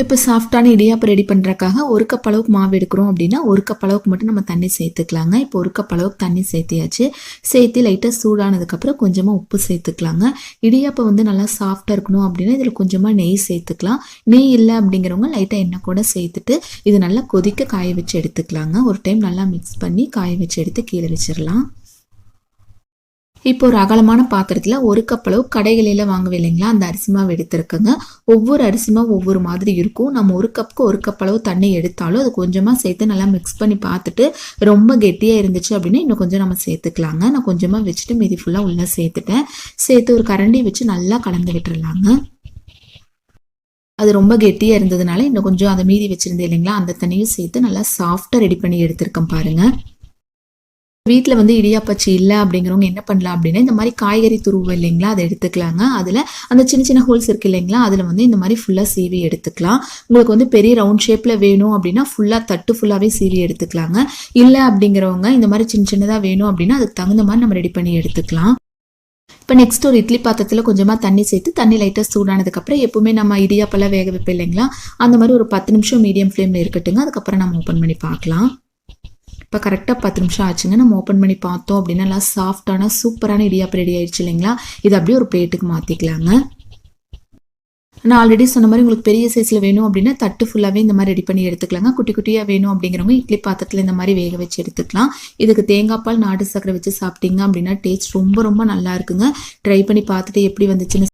இப்போ சாஃப்டான இடியாப்பம் ரெடி பண்ணுறக்காக ஒரு கப் அளவுக்கு மாவு எடுக்கிறோம் அப்படின்னா ஒரு கப் அளவுக்கு மட்டும் நம்ம தண்ணி சேர்த்துக்கலாங்க. இப்போ ஒரு கப் அளவுக்கு தண்ணி சேர்த்தியாச்சு. சேர்த்து லைட்டாக சூடானதுக்கப்புறம் கொஞ்சமாக உப்பு சேர்த்துக்கலாங்க. இடியாப்பம் வந்து நல்லா சாஃப்டாக இருக்கணும் அப்படின்னா இதில் கொஞ்சமாக நெய் சேர்த்துக்கலாம். நெய் இல்லை அப்படிங்கிறவங்க லைட்டாக எண்ணெய் கூட சேர்த்துட்டு இது நல்லா கொதிக்க காய வச்சு எடுத்துக்கலாங்க. ஒரு டைம் நல்லா மிக்ஸ் பண்ணி காய வச்சு எடுத்து கீழே வச்சிடலாம். இப்போ ஒரு அகலமான பாத்திரத்தில் ஒரு கப் அளவு கடைகளில் வாங்குவே இல்லைங்களா? அந்த அரிசி மாவு எடுத்துருக்குங்க. ஒவ்வொரு அரிசி மாவு ஒவ்வொரு மாதிரி இருக்கும். நம்ம ஒரு கப்புக்கு ஒரு கப் அளவு தண்ணி எடுத்தாலும் அது கொஞ்சமாக சேர்த்து நல்லா மிக்ஸ் பண்ணி பார்த்துட்டு ரொம்ப கெட்டியாக இருந்துச்சு அப்படின்னா இன்னும் கொஞ்சம் நம்ம சேர்த்துக்கலாங்க. நான் கொஞ்சமாக வச்சுட்டு மீதி ஃபுல்லாக உள்ளே சேர்த்துட்டேன். சேர்த்து ஒரு கரண்டி வச்சு நல்லா கலந்து விட்டுறலாங்க. அது ரொம்ப கெட்டியாக இருந்ததுனால இன்னும் கொஞ்சம் அதை மீதி வச்சுருந்தேன் இல்லைங்களா? அந்த தண்ணியும் சேர்த்து நல்லா சாஃப்டாக ரெடி பண்ணி எடுத்திருக்கேன் பாருங்கள் வீட்டில் வந்து இடியாப்பச்சி இல்லை அப்படிங்கிறவங்க என்ன பண்ணலாம் அப்படின்னா இந்த மாதிரி காய்கறி துருவு இல்லைங்களா அதை எடுத்துக்கலாங்க. அதில் அந்த சின்ன சின்ன ஹோல்ஸ் இருக்கு இல்லைங்களா அதில் வந்து இந்த மாதிரி ஃபுல்லாக சீவி எடுத்துக்கலாம். உங்களுக்கு வந்து பெரிய ரவுண்ட் ஷேப்பில் வேணும் அப்படின்னா ஃபுல்லாக தட்டு ஃபுல்லாகவே சீவி எடுத்துக்கலாங்க. இல்லை அப்படிங்கிறவங்க இந்த மாதிரி சின்ன சின்னதாக வேணும் அப்படின்னா அதுக்கு தகுந்த மாதிரி நம்ம ரெடி பண்ணி எடுத்துக்கலாம். இப்போ நெக்ஸ்ட் ஒரு இட்லி பாத்திரத்தில் கொஞ்சமாக தண்ணி சேர்த்து தண்ணி லைட்டாக சூடானதுக்கப்புறம் எப்பவுமே நம்ம இடியாப்பெல்லாம் வேக வைப்போம் இல்லைங்களா அந்த மாதிரி ஒரு பத்து நிமிஷம் மீடியம் ஃப்ளேமில் இருக்கட்டுங்க. அதுக்கப்புறம் நம்ம ஓப்பன் பண்ணி பார்க்கலாம். இப்போ கரெக்டாக பத்து நிமிஷம் ஆச்சுங்க. நம்ம ஓப்பன் பண்ணி பார்த்தோம் அப்படின்னா நல்லா சாஃப்டான சூப்பரான இடியாப்பம் ரெடி ஆயிடுச்சு இல்லைங்களா? இது அப்படியே ஒரு பிளேட்டுக்கு மாற்றிக்கலாங்க நான் ஆல்ரெடி சொன்ன மாதிரி உங்களுக்கு பெரிய சைஸில் வேணும் அப்படின்னா தட்டு ஃபுல்லாகவே இந்த மாதிரி ரெடி பண்ணி எடுத்துக்கலாங்க. குட்டி குட்டியாக வேணும் அப்படிங்கிறவங்க இட்லி பாத்திரத்தில் இந்த மாதிரி வேக வச்சு எடுத்துக்கலாம். இதுக்கு தேங்காய் பால் நாட்டு சக்கரை வச்சு சாப்பிட்டீங்க அப்படின்னா டேஸ்ட் ரொம்ப ரொம்ப நல்லா இருக்குங்க. ட்ரை பண்ணி பார்த்துட்டு எப்படி வந்துச்சுன்னு